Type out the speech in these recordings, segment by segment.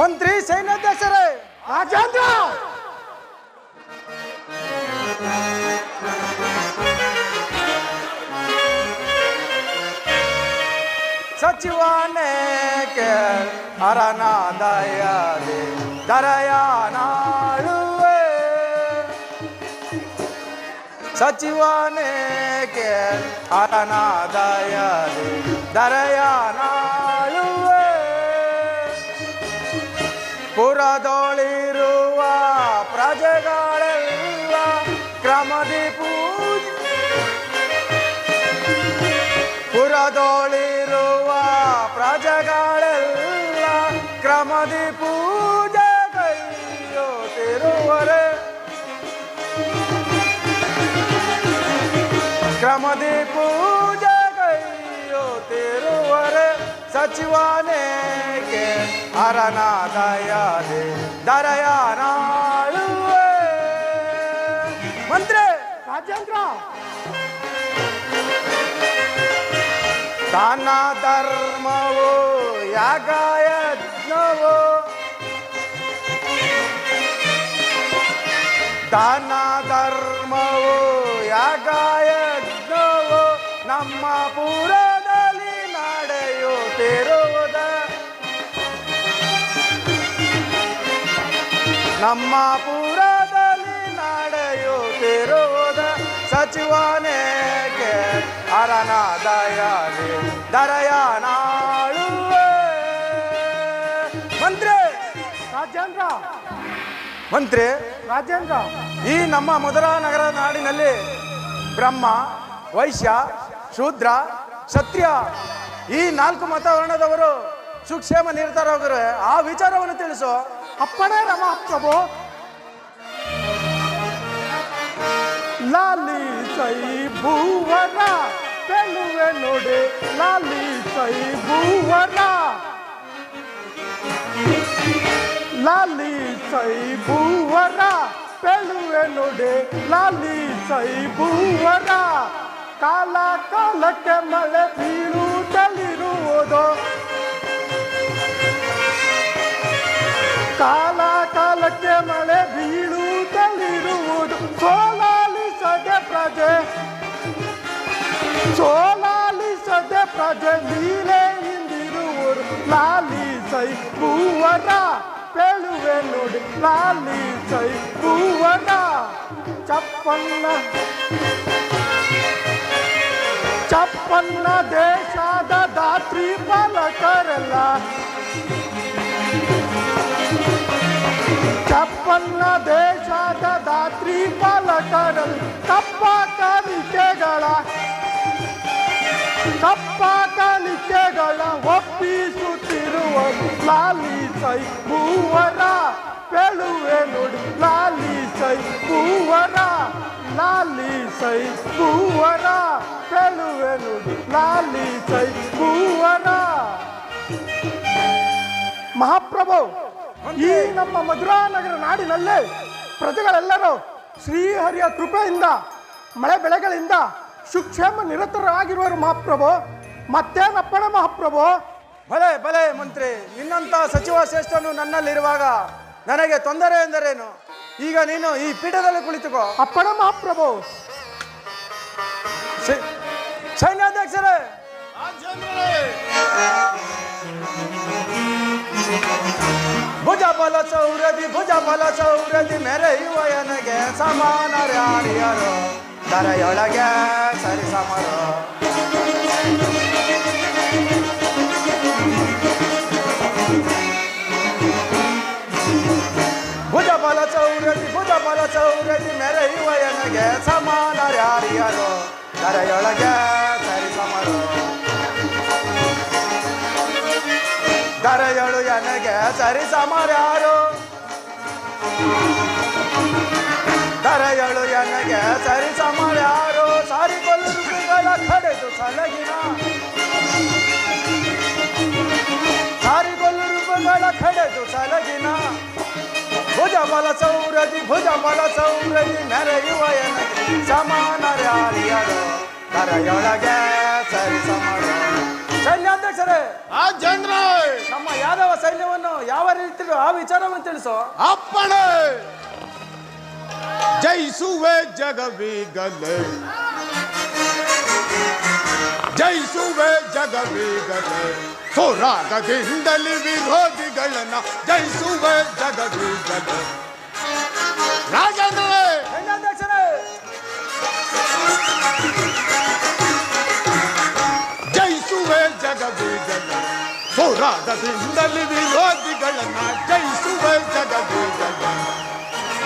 ಮಂತ್ರಿ ಸೈನ್ಯಾಧ್ಯಕ್ಷರೇ ರಾಜೇಂದ್ರ ಸಚಿವಾನೆ ಕೇಳ್ ಅರನ ದಯದೆ ದರಯಾನಾಳುವೆ ಸಚಿವಾನೆ ಕೇಳ್ ಅರನ ದಯದೆ ಪುರದೊಳಿರುವ ಪ್ರಜೆಗಳೆಲ್ಲ ಕ್ರಮದಿ ಪೂಜೆ ಪುರದೊಳಿರುವ ಕೈಯುತ್ತಿರುವರೆ ಸಚಿವನೇಕೆ ಅರನ ದಯದೆ ದರಯಾನಾಳುವೆ ಮಂತ್ರಿ ರಾಜೇಂದ್ರ ದಾನ ಧರ್ಮವು ಯಾಗಯಜ್ಞವು ದಾನ ಧರ್ಮವು ನಮ್ಮ ಪುರದಲ್ಲಿ ನಡೆಯುತ್ತಿರುವುದ ಸಚಿವನೇಕೆ ಅರನ ದಯಾಲಿ ನಾಳು ಮಂತ್ರಿ! ರಾಜೇಂದ್ರ! ಮಂತ್ರಿ! ರಾಜೇಂದ್ರ! ಈ ನಮ್ಮ ಮಧುರಾ ನಗರ ನಾಡಿನಲ್ಲಿ ಬ್ರಹ್ಮ ವೈಶ್ಯ ಶೂದ್ರ ಕ್ಷತ್ರಿಯ ಈ ನಾಲ್ಕು ಮತವರ್ಣದವರು ಸುಕ್ಷೇಮ ನಿರತರಾಗರೆ ಆ ವಿಚಾರವನ್ನು ತಿಳಿಸು. ಅಪ್ಪಣೆ ರಮಾಪ್ರಭು ಲಾಲಿ ಸೈ ಭೂವನ, ತೆಲುವೆ ನೋಡಿ. ಲಾಲಿ ಸೈ ಭೂವನ. ಲಾಲಿ ಸೈ ಭೂವನ, ತೆಲುವೆ ನೋಡಿ. ಲಾಲಿ ಸೈ ಭೂವನ. ಕಾಲ ಕಾಲಕ್ಕೆ ಮಳೆ ಬೀಳುತ್ತಲಿರುವುದು. ಕಾಲ ಕಾಲಕ್ಕೆ ಮಳೆ ಬೀಳುತ್ತಲಿರುವುದು ಸೋಲಾಲಿಸದೆ ಪ್ರಜೆ ಸೋಲಾಲಿಸದೆ ಪ್ರಜೆ ನೀಲೇ ಹಿಂದಿರುವರು ಲಾಲಿಸೈ ಭೂವನ ಬೆಳುವೆ ನೋಡಿ ಲಾಲಿಸೈ ಭೂವನ ಚಪ್ಪನ್ನ ಚಪ್ಪನ್ನ ದೇಶದ ದಾತ್ರಿ ಪಾಲಕರಲ್ಲ ಚಪ್ಪನ್ನ ದೇಶದ ದಾತ್ರಿ ಪಾಲಕರಲ್ಲಿ ಕಪ್ಪ ಕಾಣಿಕೆಗಳ ಕಪ್ಪ ಕಾಣಿಕೆಗಳ ಒಪ್ಪಿಸುತ್ತಿರುವ ಲಾಲಿ ಸೈ ಭೂವರ ಬೆಳುವೆ ನೋಡಿ ಲಾಲಿ ಸೈ ಭೂವರ ಲಾಲಿ ಸೈ ಭೂವರ ಬೆಳುವೆ ನೋಡಿ ಲಾಲಿ ಸೈ ಭೂವರ ಮಹಾಪ್ರಭು ಈ ನಮ್ಮ ಮಧುರಾ ನಗರ ನಾಡಿನಲ್ಲೇ ಪ್ರಜೆಗಳೆಲ್ಲರೂ ಶ್ರೀಹರಿಯ ಕೃಪೆಯಿಂದ ಮಳೆ ಬೆಳೆಗಳಿಂದ ಸುಕ್ಷೇಮ ನಿರತರಾಗಿರುವರು ಮಹಾಪ್ರಭು. ಮತ್ತೇನಪ್ಪಣ ಮಹಾಪ್ರಭು? ಭಲೆ ಭಲೆ ಮಂತ್ರಿ ನಿನ್ನಂತ ಸಚಿವ ಶ್ರೇಷ್ಠನು ನನ್ನಲ್ಲಿರುವಾಗ ನನಗೆ ತೊಂದರೆ ಎಂದರೇನು? ಈಗ ನೀನು ಈ ಪೀಠದಲ್ಲಿ ಕುಳಿತುಕೋ. ಅಪ್ಪಣ ಮಹಾಪ್ರಭು. ಸೈ- ಸೈನ್ಯಾಧ್ಯಕ್ಷರೇ ಭುಜ ಬಲ ಚೌರದಿ ಭುಜ ಬಲ ಚೌರದಿ ಮೆರೆಯುವ ನನಗೆ ಸಮಾನ ಯಾರಿಯರು ದರೆಯೊಳಗೆ ಸರಿ ಸಮರು ಭುಜ ಬಲ ಚೌರದಿ ಭುಜ ಬಲ ಚೌರದಿ ಮೆರೆಯುವ ನನಗೆ ಸಮಾನ ಯಾರಿಯರು ದರೆಯೊಳಗೆ ಸರಿ ಸಮರು ದರೆಯಳು ನನಗೆ ಸರಿ ಸಮರ್ಯಾರು ದರೆಯಳು ನನಗೆ ಸರಿ ಸಮರ್ಯಾರು ಸಾರಿ ಕೊಲ್ಲುಗಳ ಕಡೆದು ಸಲಗಿನ ಸಾರಿ ಕೊಲ್ಲುಗಳ ಕಡೆದು ಸಲಗಿನ ಭುಜ ಬಲ ಸೌರದಿ ಭುಜ ಬಲ ಸೌರದಿ ಮೆರೆಯುವ ನನಗೆ ಸಮಾನ ಯಾರಿಯರು ದರೆಯೊಳಗೆ ಸರಿ ಸಮರು ಸೈನ್ಯಾಧ್ಯಕ್ಷರೇ ಆ ಜನರ ನಮ್ಮ ಯಾದವ ಸೈನ್ಯವನ್ನು ಯಾವ ರೀತಿ ಆ ವಿಚಾರವನ್ನು ತಿಳಿಸೋ? ಅಪ್ಪಣೆ. ಜಯಿಸುವೆ ಜಗವೀಗಲೆ. ಜಯಿಸುವೆ ಜಗವೀಗಲೆ. ಹೋರಾಟದಿಂದಲೇ ವಿರೋಧಿಗಳನ್ನ ಜಯಿಸುವೆ ಜಗವೀಗಲೆ. ಹೋರಾಟದಿಂದಲೇ ವಿರೋಧಿಗಳನ್ನ ಜಯಿಸುವೆ ಜಗವೀಗಲೆ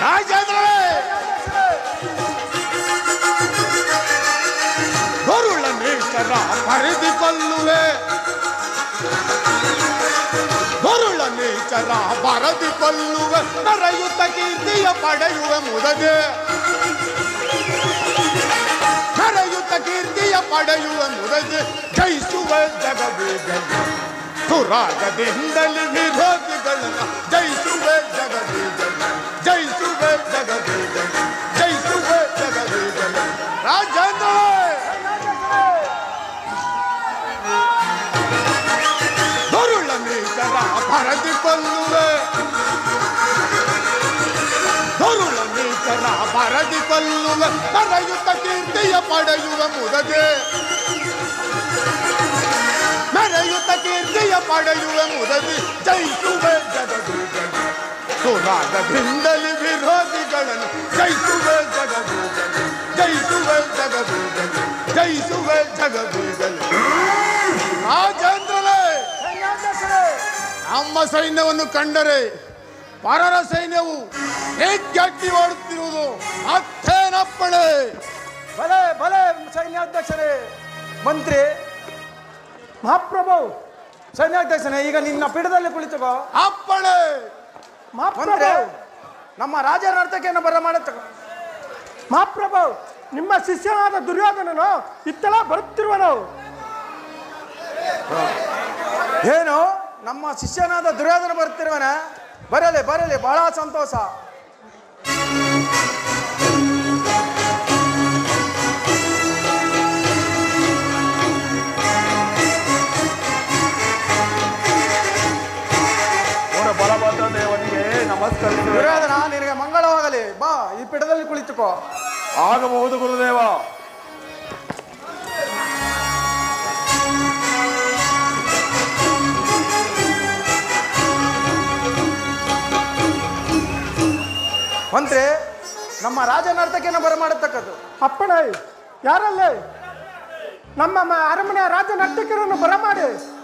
ರಾಜೇಂದ್ರ ಗರುಳ ನೇತರ ಪರಿದಿ ಕೊಲ್ಲುವೆ ಗರುಳ ನೇಚರ ಬರದಿ ಕೊಲ್ಲುವೆ ನರೆಯುತ್ತ ಕೀರ್ತಿಯ ಪಡೆಯುವೆ ಮುದದೆ ನರೆಯುತ್ತ ಕೀರ್ತಿಯ ಪಡೆಯುವ ಮುದದೆ ಜಯಿಸುವೆ सुराग बिंदल विरोध गणना जय सुबे जगदी जय सुबे जगदी जय सुबे जगदी गणना राजन दुरुल में करा भरत पल्लुवे। दुरुल में भरत पल्लुवे। परयुत कीर्तिय पड़युव मुदगे ಮೆರೆಯುತ್ತ ಕೀರ್ತಿಯ ಪಡೆಯುವ ಮುದದಿ ಜಯಿಸುವೆ ಜಗದೂಗನೆ ಸುರಾಗದಿಂದಲೇ ವಿರೋಧಿಗಳನ್ನು ಜಯಿಸುವೆ ಜಗದೂಗನೆ ಜಯಿಸುವೆ ಜಗದೂಗನೆ ಜಯಿಸುವೆ ಜಗದೂಗನೆ ರಾಜೇಂದ್ರನೇ, ನಮ್ಮ ಸೈನ್ಯವನ್ನು ಕಂಡರೆ ಪರರ ಸೈನ್ಯವು ಹೆಗ್ಗಟ್ಟಿ ಓಡುತ್ತಿರುವುದು ಅತ್ತೇನಪ್ಪಣೆ ಬಲೆ ಬಲೆ, ಸೈನ್ಯಾಧ್ಯಕ್ಷರೇ, ಮಂತ್ರಿ ಮಹಾಪ್ರಭು ಸೈನ್ಯಾಧ್ಯಕ್ಷನೇ ಈಗ ನಿನ್ನ ಪೀಠದಲ್ಲಿ ಕುಳಿತುಕೋ. ಅಪ್ಪಣೆ! ಮಹಾಪ್ರಭು ನಮ್ಮ ರಾಜ ನರ್ತಕಿಯನ್ನು ಬರ ಮಾಡುತ್ತ ಮಹಾಪ್ರಭು ನಿಮ್ಮ ಶಿಷ್ಯನಾದ ದುರ್ಯೋಧನನು ಇತ್ತಲ ಬರುತ್ತಿರುವನು. ಏನು? ನಮ್ಮ ಶಿಷ್ಯನಾದ ದುರ್ಯೋಧನ ಬರುತ್ತಿರುವನ? ಬರಲಿ ಬರಲಿ ಬಹಳ ಸಂತೋಷ. ನಮಸ್ಕರಿಸುವೆ. ದುರ್ಯೋಧನ ನಿನಗೆ ಮಂಗಳವಾಗಲಿ. ಬಾ ಈ ಪೀಠದಲ್ಲಿ ಕುಳಿತುಕೋ. ಆಗಬಹುದು ಗುರುದೇವ. ಮಂತ್ರಿ ನಮ್ಮ ರಾಜ ನರ್ತಕಿಯನ್ನು ಬರಮಾಡತಕ್ಕದ್ದು. ಅಪ್ಪಣೆ ಯಾರಲ್ಲೇ? ನಮ್ಮ ಮ- ಅರಮನೆಯ ರಾಜ ನರ್ತಕರನ್ನು ಬರಮಾಡಿ.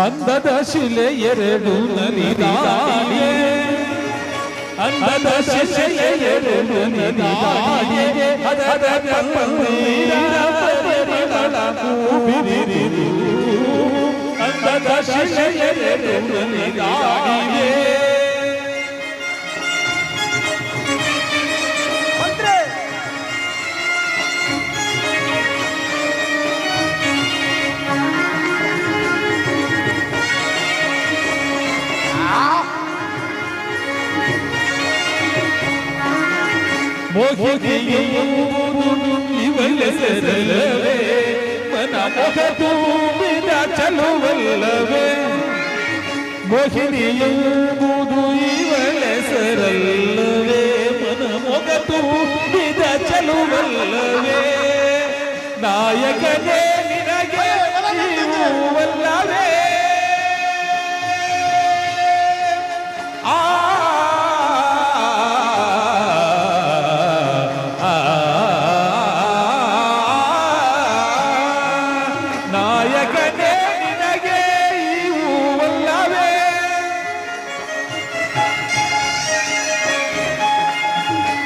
ಅಂದದ ಶಿಲೆ ಎರಡು ನಲಿದಾಡಿಯೇ ಅಂದದ ಶಿಲೆ ಎರಡು ನಲಿದಾಡಿಯೇ ಅದರ ಪನ್ನೀರ Morrer. ತುಂಬಿದ ಚಲುವಲ್ಲವೇ? ಮೋಹಿನಿಯುವುದು ಇವಳೆಸರಲ್ಲವೇ ಮನ ಮೊಗ ಚಲುವಲ್ಲವೇ? ನಾಯಕನೇ ನಿನಗೆ ನೀವುವಲ್ಲವೇ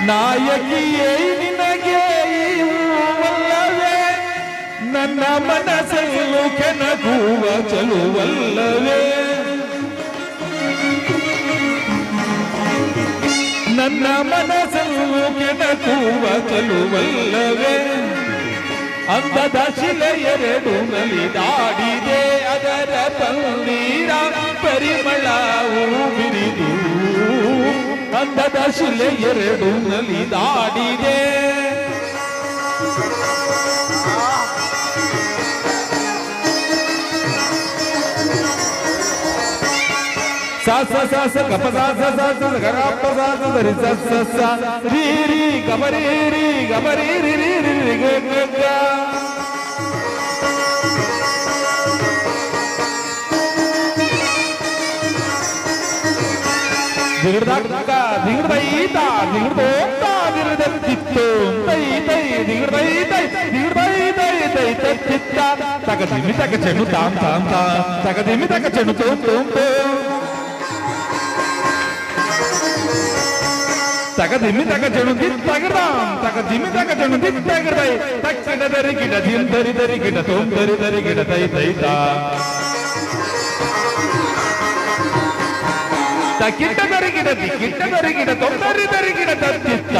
ನಾಯಕಿಯೇ, ನಿನಗೆ ಇವುವಲ್ಲವೇ ನನ್ನ ಮನಸ್ಸನ್ನು ಕೆನಗುವ ಚಲುವಲ್ಲವೇ? ನನ್ನ ಮನಸ್ಸನ್ನು ಕೆನಗುವ ಚಲುವಲ್ಲವೇ? ಅಂದದ ಶಿಲೆ ಎರಡು ನಲಿದಾಡಿದೆ ಅದರ ಪನ್ನೀರ ಪರಿಮಳವು ಬಿರಿದು. ಅಂದದ ಶಿಲೆ ಎರಡು ನಲಿದಾಡಿದೆ ಸ ಸ ಸ ಸ ಗಪ ಸ ಸ ಸ ಸ ಸ ಗ ರ ಪ ಸ ಸ ಸ ರಿ ಸ ಸ ಸ ರೀ ರೀ ಗಮ ರೀ ರೀ ಗಮ ರೀ ರಿ ರಿ ರಿ ರಿ ಗ దిగుడు దాకా దిగుడు దైతా దిగుడు తోతా దిగుడు తెచ్చిత్తు తై తై దిగుడు దై తై దిగుడు దై తై తై తెచ్చిత్త తగ దిమి తగ చెను తాం తాం తా తగ దిమి చెడు తగదాం తగ దిమి తగ చెడు తగదై తక్షణ దరి గిడ దరి దరి గిడ తోం దరి దరి గిడ తై తై ದಿಕ್ಕಿಟ್ಟ ದರಿ ಗಿಡ ತೋಂ ದರಿ ದರಿ ಗಿಡ ತತ್ತಿತ್ತ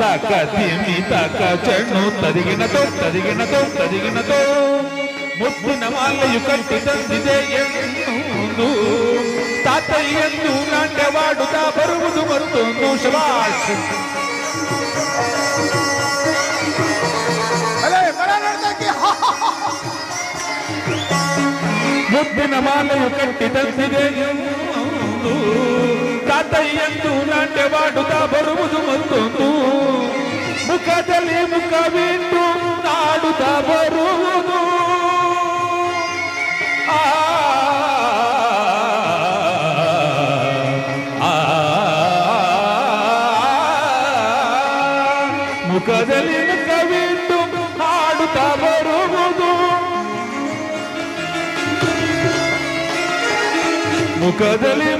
ತಕ ದಿಮ್ಮಿ ತಕ ಜಣು ತದಿಗಿನ ತೋ ತದಿಗಿನ ತೋ ತದಿಗಿನ ತೋ ಮುತ್ತಿನ ಮಾಲೆಯು ಕಟ್ಟಿ ತಂದಿದೆ ಎನ್ನುವುದು ತಾತಯ್ಯಂದು ನಾಟ್ಯವಾಡುತ್ತಾ ಬರುವುದು ಮತ್ತೊಂದು ಶಬಾಷ್ ಅಲೇ ಬರ ನೋಡ್ದಕ್ಕೆ ಹಾ ಮುದ್ದಿನ ಮಾಲೆಯು ಕಟ್ಟಿ ತಂದಿದೆ ಎನ್ನುವುದು ತಾತಯ್ಯಂದು ನಾಟ್ಯವಾಡುತ್ತಾ ಬರುವುದು ಮತ್ತೊಂದು ಮುಖದಲ್ಲಿ ಮುಖವಿಟ್ಟು ನಾಡುತ್ತಾ ಬರುವುದು ಆ ಆ, ಮುಖದಲ್ಲಿ ಮುಖವಿಟ್ಟು ಹಾಡುತ್ತಾ ಬರುವುದು ಮುಖದಲ್ಲಿ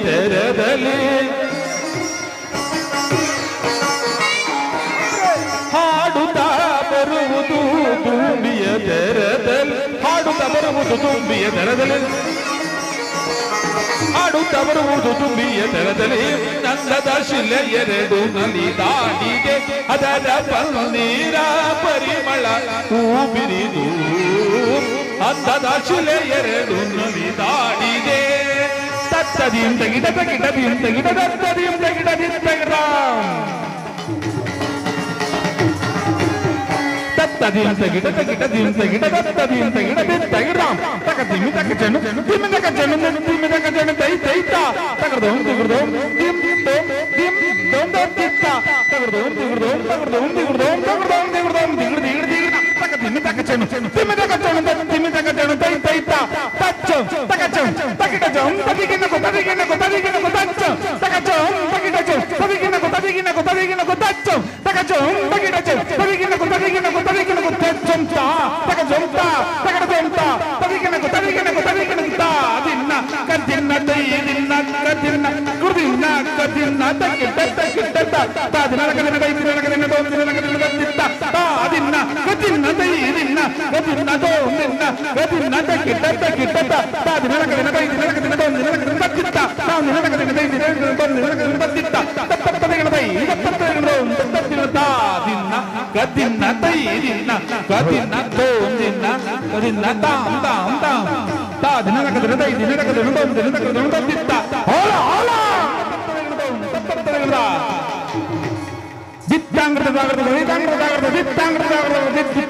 ಭೂಮಿಯ ತೆರದಲ್ಲಿ ಹಾಡುತ್ತಾ ಬರುವುದು ತುಂಬಿಯ ತೆರದಲ್ಲಿ ಹಾಡುತ್ತಾ ಬರುವುದು ತುಂಬಿಯ ತೆರದಲ್ಲಿ ಹಾಡುತ್ತಾ ಬರುವುದು ತುಂಬಿಯ ತೆರದಲ್ಲಿ ನಂದದ ಶಿಲೆ ಎರಡು ನಲಿ ದಾಟಿದೆ ಅದರ ಪನ್ನೀರ ಪರಿಮಳ ಹೂ ಬಿರಿದು ಅಂದದ ಶಿಲೆ ಎರಡು ನಲಿ தத்ததியும் தகிட தகிடதியும் தகிட தத்ததியும் தகிடதியும் தகிடாம் தத்ததியும் தகிட தகிடதியும் தகிட தத்ததியும் தகிடதியும் தகிடாம் தக திமி தக்க சென்னு திமி தக்க சென்னு திமி தக்க சென்னு தை தைத்தா தகர்தோம் திகிர்தோம் திம் தோம் திம் தோம் தோம் தித்தா தகர்தோம் திகிர்தோம் தகர்தோம் திகிர்தோம் தகர்தோம் திகிர்தோம் திகிர் திகிர் తగచను తిమ్మి తగచను తిమ్మి తగచను తై తై తచ్చం తగచం తగిటజం తగిగినకు తగిగినకు తగిగినకు తచ్చం తగచం తగిటజం తగిగినకు తగిగినకు తగిగినకు తచ్చం తగచం తగిటజం తగిగినకు తగిగినకు తగిగినకు తచ్చం తా తగజం తా తగడజం తా తగిగినకు తగిగినకు తగిగినకు తా దిన్న కదిన్న తై దిన్న కదిన్న గుడిన్న కదిన్న తగిట తగిట తా తా దిన కదిన ದಿನ್ನ ಕದಿನ್ನ ದೋ ದಿನ್ನ ಕದಿನ್ನ ತಕಿಟ್ಟ ತಕಿಟ್ಟ ತಾ ತಾ ದಿನ ಕದಿನ ತೈ ದಿನ ಕದಿನ ದೋ ದಿನ ಕದಿನ ದತ್ತಿತ್ತ ತಾ ದಿನ ಕದಿನ ತೈ ದಿನ ಕದಿನ ದೋ ದಿನ ಕದಿನ ದತ್ತಿತ್ತ ತತ್ತದಿನ ತೈ ತತ್ತದಿನ ದೋ ತತ್ತದಿನ ತಾ ದಿನ್ನ ಕದಿನ್ನ ತೈ ದಿನ್ನ ಕದಿನ್ನ ದೋ ದಿನ್ನ ಕದಿನ್ನ ತಾಂ ತಾಂ ತಾಂ ತಾ ದಿನ ಕದಿನ ತೈ ದಿನ ಕದಿನ ದೋ ದಿನ ಕದಿನ ದತ್ತಿತ್ತ ಹೋಲ ಹೋಲ ತತ್ತದಿನ ದೋ ದಿತ್ತಾಂಗ್ರದ ಜಾಗ್ರದ ದಿತ್ತಾಂಗ್ರದ ಜಾಗ್ರದ ದಿತ್ತಾಂಗ್ರದ ಜಾಗ್ರದ ದಿತ್ತಿತ್ತ ದಿತ್ತಾಂಗ್ರದ ಜಾಗ್ರದ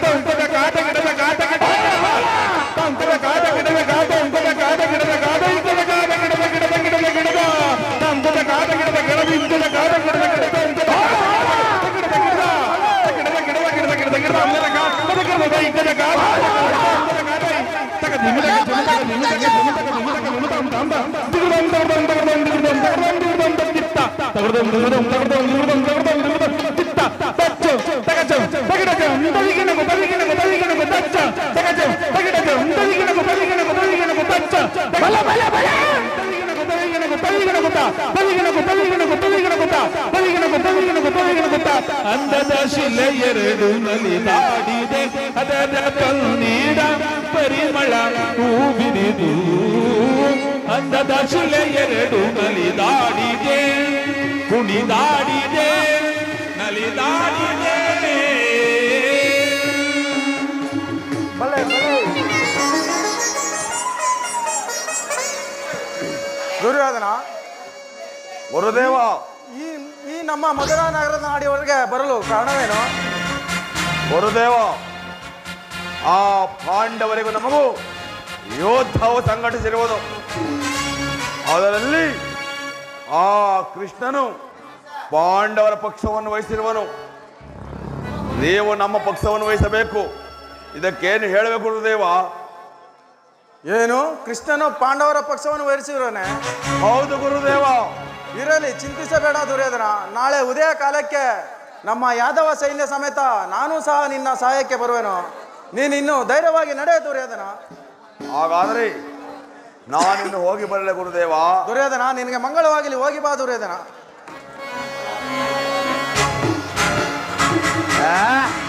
ಅಂದದ ಶಿಲೆ ಎರಡು ನಲಿದಾಡಿದೆ ಅದರ ಕನ್ನೀಡ ಪರಿಮಳ ಹೂವಿರಿದು ಅಂದದ ಶಿಲೆ ಎರಡು ನಲಿದಾಡಿದೆ ನಲಿದಾಡಿದೆ. ದುರ್ಯೋಧನ ಗುರುದೇವ ಈ ಈ ನಮ್ಮ ಮಧುರಾ ನಗರದ ನಾಡಿಯೊಳಗೆ ಬರಲು ಕಾರಣವೇನು? ಗುರುದೇವ ಆ ಪಾಂಡವರಿಗೂ ನಮಗೂ ಯೋಧವು ಸಂಘಟಿಸಿರುವುದು. ಅದರಲ್ಲಿ ಆ ಕೃಷ್ಣನು ಪಾಂಡವರ ಪಕ್ಷವನ್ನು ವಹಿಸಿರುವನು. ನೀವು ನಮ್ಮ ಪಕ್ಷವನ್ನು ವಹಿಸಬೇಕು. ಇದಕ್ಕೇನು ಹೇಳಬೇಕು ಗುರುದೇವ? ಏನು? ಕೃಷ್ಣನು ಪಾಂಡವರ ಪಕ್ಷವನ್ನು ವಹಿಸಿರೋನೆ? ಹೌದು ಗುರುದೇವ. ಇರಲಿ ಚಿಂತಿಸಬೇಡ ದುರ್ಯೋಧನ. ನಾಳೆ ಉದಯ ಕಾಲಕ್ಕೆ ನಮ್ಮ ಯಾದವ ಸೈನ್ಯ ಸಮೇತ ನಾನು ಸಹ ನಿನ್ನ ಸಹಾಯಕ್ಕೆ ಬರುವೆನು. ನೀನು ಇನ್ನು ಧೈರ್ಯವಾಗಿ ನಡೆಯ ದುರ್ಯೋಧನ. ಹಾಗಾದರೆ ನಾನಿನ್ನು ಹೋಗಿ ಬರಲೇ ಗುರುದೇವ. ದುರ್ಯೋಧನ ನಿನಗೆ ಮಂಗಳವಾಗಲಿ. ಹೋಗಿ ಬಾ ದುರ್ಯೋಧನ. Ah!